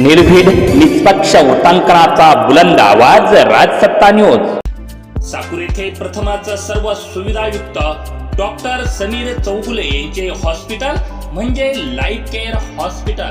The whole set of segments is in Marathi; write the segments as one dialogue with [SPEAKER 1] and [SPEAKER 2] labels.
[SPEAKER 1] निर्भीड निष्पक्ष उटांकनाचा बुलंद आवाज राजसत्ता न्यूज.
[SPEAKER 2] साकूर येथे प्रथमच सर्व सुविधायुक्त डॉक्टर समीर चौगुले यांचे हॉस्पिटल म्हणजे लाईफ केअर हॉस्पिटल.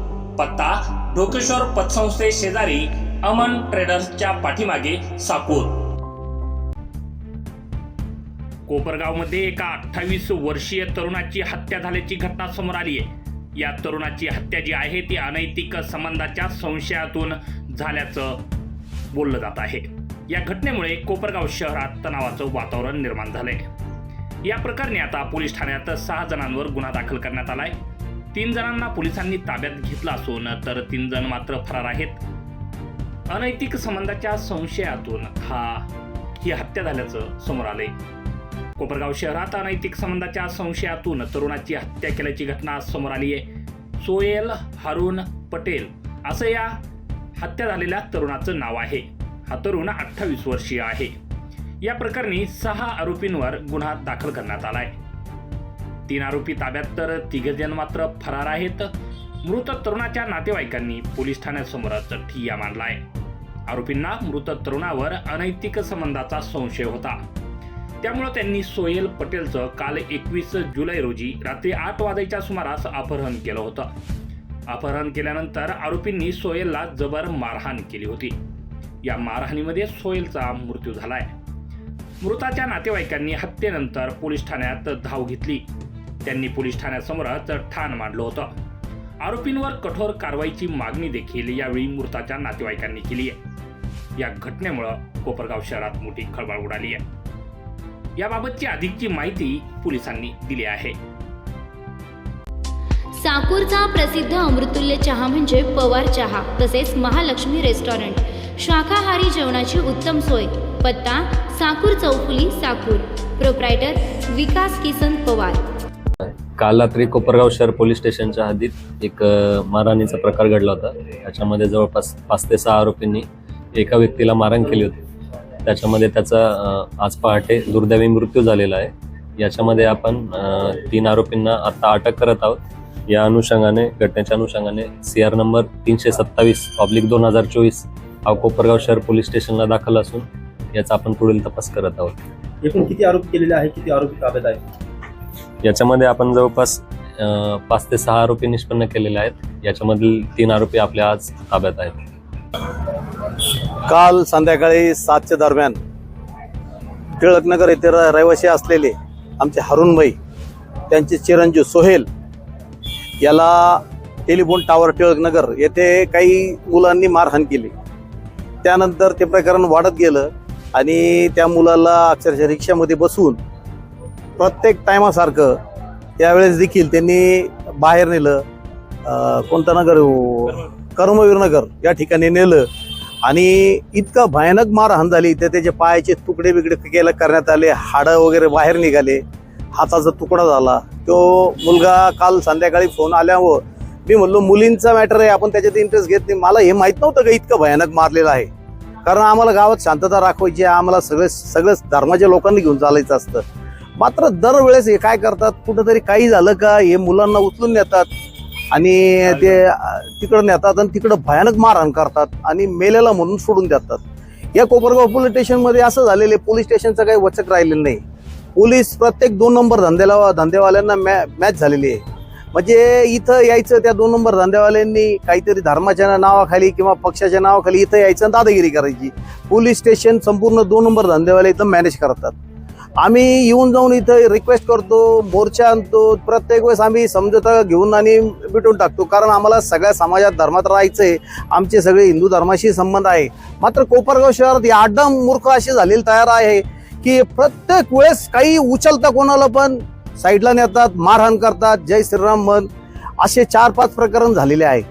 [SPEAKER 2] पत्ता ढोकेश्वर पतसंस्थे शेजारी अमन ट्रेडर्सच्या पाठीमागे साकूर. कोपरगावमध्ये एका अठ्ठावीस वर्षीय तरुणाची हत्या झाल्याची घटना समोर आली आहे. या तरुणाची हत्या जी आहे ती अनैतिक संबंधाच्या संशयातून झाल्याचं बोललं जात आहे. या घटनेमुळे कोपरगाव शहरात तणावाचं वातावरण निर्माण झालंय. या प्रकरणी आता पोलीस ठाण्यात सहा जणांवर गुन्हा दाखल करण्यात आलाय. तीन जणांना पोलिसांनी ताब्यात घेतलं असून तर तीन जण मात्र फरार आहेत. अनैतिक संबंधाच्या संशयातून हा ही हत्या झाल्याचं समोर आलंय. कोपरगाव शहरात अनैतिक संबंधाच्या संशयातून तरुणाची हत्या केल्याची घटना समोर आली आहे सोयल हारून पटेल असं या हत्या झालेल्या तरुणाचं नाव आहे. हा तरुण अठ्ठावीस वर्षीय आहे. या प्रकरणी सहा आरोपींवर गुन्हा दाखल करण्यात आला आहे तीन आरोपी ताब्यात तर तिघजण मात्र फरार आहेत. मृत तरुणाच्या नातेवाईकांनी पोलीस ठाण्यासमोरच ठिय्या मांडलाय. आरोपींना मृत तरुणावर अनैतिक संबंधाचा संशय होता. त्यामुळे त्यांनी सोहेल पटेलचं काल एकवीस जुलै रोजी रात्री आठ वाजायच्या सुमारास अपहरण केलं होतं. अपहरण केल्यानंतर आरोपींनी सोहेलला जबर मारहाण केली होती. या मारहाणीमध्ये सोहेलचा मृत्यू झालाय. मृताच्या नातेवाईकांनी हत्येनंतर पोलीस ठाण्यात धाव घेतली. त्यांनी पोलीस ठाण्यासमोरच ठाण मांडलं होतं. आरोपींवर कठोर कारवाईची मागणी देखील यावेळी मृताच्या नातेवाईकांनी केली आहे. या घटनेमुळं कोपरगाव शहरात मोठी खळबळ उडाली आहे. याबाबतची अधिकची माहिती पोलिसांनी दिली आहे.
[SPEAKER 3] साकूरचा प्रसिद्ध अमृतुल्य चहा म्हणजे पवार चहा तसेच महालक्ष्मी रेस्टॉरंट. शाकाहारी जेवणाची उत्तम सोय. पत्ता साकूर चौफुली साकूर. प्रोप्रायटर विकास किसन पवार.
[SPEAKER 4] काल रात्री कोपरगाव शहर पोलीस स्टेशनच्या हद्दीत एक मारहाणीचा प्रकार घडला होता. त्याच्यामध्ये जवळपास पाच ते सहा आरोपींनी एका व्यक्तीला मारहाण केली होती. त्याच्यामध्ये त्याचा आज पहाटे दुर्दैवी मृत्यू झालेला आहे. याच्यामध्ये आपण तीन आरोपींना आता अटक करत आहोत. या अनुषंगाने घटनेच्या अनुषंगाने सी आर नंबर तीनशे सत्तावीस पब्लिक दोन हजार चोवीस हा कोपरगाव शहर पोलीस स्टेशनला दाखल असून याचा आपण पुढील तपास करत आहोत.
[SPEAKER 5] एकूण किती आरोप केलेले आहे? किती आरोपी ताब्यात आहेत?
[SPEAKER 4] याच्यामध्ये आपण जवळपास पाच ते सहा आरोपी निष्पन्न केलेले आहेत. याच्यामधील तीन आरोपी आपल्या आज ताब्यात आहेत.
[SPEAKER 6] काल संध्याकाळी सातच्या दरम्यान टिळकनगर येथे र- रहिवासी असलेले आमचे हरुणभाई त्यांचे चिरंजीव सोहेल याला टेलिफोन टावर टिळकनगर येथे काही मुलांनी मारहाण केली. त्यानंतर ते प्रकरण वाढत गेलं आणि त्या मुलाला अक्षरशः रिक्षामध्ये बसवून प्रत्येक टायमासारखं त्यावेळेस देखील त्यांनी बाहेर नेलं कोणता कोणतं नगर हो? कर्मवीरनगर या ठिकाणी नेलं. आणि इतका भयानक मारहाण झाली. तर त्याचे पायाचे तुकडे बिकडे केलं करण्यात आले. हाडं वगैरे बाहेर निघाले. हाताचा तुकडा झाला. तो मुलगा काल संध्याकाळी फोन आल्यावर मी म्हणलो मुलींचा मॅटर आहे. आपण त्याच्यात इंटरेस्ट घेत नाही. मला हे माहीत नव्हतं का इतकं भयानक मारलेलं आहे. कारण आम्हाला गावात शांतता राखवायची आहे. आम्हाला सगळे सगळ्याच धर्माच्या लोकांनी घेऊन चालायचं असतं. मात्र दरवेळेस हे काय करतात कुठंतरी काही झालं का हे मुलांना उचलून नेतात आणि ते तिकडं नेतात आणि तिकडं भयानक मारहाण करतात आणि मेलेला म्हणून सोडून देतात. या कोपरगाव पोलीस स्टेशनमध्ये असं झालेलं आहे पोलीस स्टेशनचं काही वचक राहिलेलं नाही. पोलीस प्रत्येक दोन नंबर धंद्याला धंदेवाल्यांना मॅ मॅच झालेली आहे. म्हणजे इथं यायचं त्या दोन नंबर धंदेवाल्यांनी काहीतरी धर्माच्या नावाखाली किंवा पक्षाच्या नावाखाली इथं यायचं आणि दादागिरी करायची. पोलीस स्टेशन संपूर्ण दोन नंबर धंदेवाले इथं मॅनेज करतात. आम्ही येऊन जाऊन इथं रिक्वेस्ट करतो मोर्चा आणतो प्रत्येक वेळेस आम्ही समजोता घेऊन आणि मिटून टाकतो. कारण आम्हाला सगळ्या समाजात धर्मात राहायचं आहे आमचे सगळे हिंदू धर्माशी संबंध आहे. मात्र कोपरगाव शहरात या आड्डम मूर्ख अशी झालेली तयार आहे की प्रत्येक वेळेस काही उचलता कोणाला पण साईडला नेतात मारहाण करतात जय श्रीराम मन असे चार पाच प्रकरण झालेले आहे.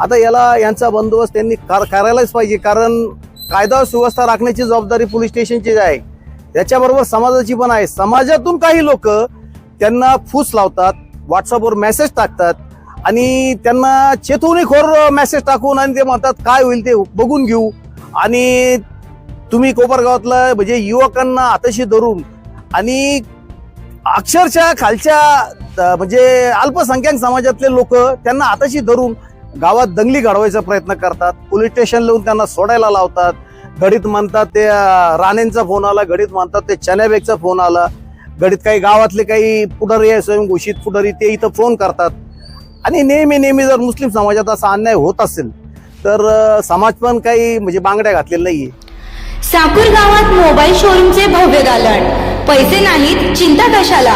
[SPEAKER 6] आता याला यांचा बंदोबस्त त्यांनी करायलाच पाहिजे. कारण कायदा सुव्यवस्था राखण्याची जबाबदारी पोलीस स्टेशनची आहे. त्याच्याबरोबर समाजाची पण आहे. समाजातून काही लोक त्यांना फूस लावतात व्हॉट्सअपवर मेसेज टाकतात आणि त्यांना चेतवणीखोर मेसेज टाकून आणि ते म्हणतात काय होईल ते बघून घेऊ. आणि तुम्ही कोपरगावातलं म्हणजे युवकांना आताशी धरून आणि अक्षरशः खालच्या म्हणजे अल्पसंख्याक समाजातले लोक त्यांना आताशी धरून गावात दंगली घडवायचा प्रयत्न करतात. पोलीस स्टेशन लावून त्यांना सोडायला लावतात. घडीत म्हणतात ते राणेंचा फोन आला घडीत म्हणतात ते चन्याबेगचा फोन आला. घडीत काही गावातले काही पुढारी आहे स्वयंघोषित पुढारी ते इथं फोन करतात. आणि नेहमी नेहमी जर मुस्लिम समाजात असा अन्याय होत असेल तर समाज पण काही म्हणजे बांगड्या घातलेल्या नाहीये.
[SPEAKER 3] साकूर गावात मोबाईल शोरूमचे भव्य दालन पैसे नाहीत चिंता कशाला?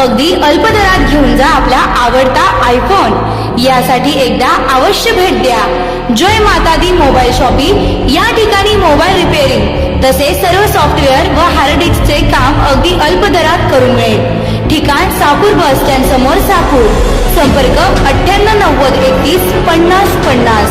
[SPEAKER 3] अगदी अल्प दरात घेऊन जा आपला आवडता आयफोन यासाठी एकदा अवश्य भेट द्या. जय माता दी मोबाईल शॉपिंग. या ठिकाणी मोबाईल रिपेअरिंग तसेच सर्व सॉफ्टवेअर व हार्ड डिस्कचे काम अगदी अल्प दरात करून मिळेल. ठिकाण साकूर बस स्टँड समोर साकूर. संपर्क अठ्ठ्याण्णव नव्वद एकतीस पन्नास पन्नास.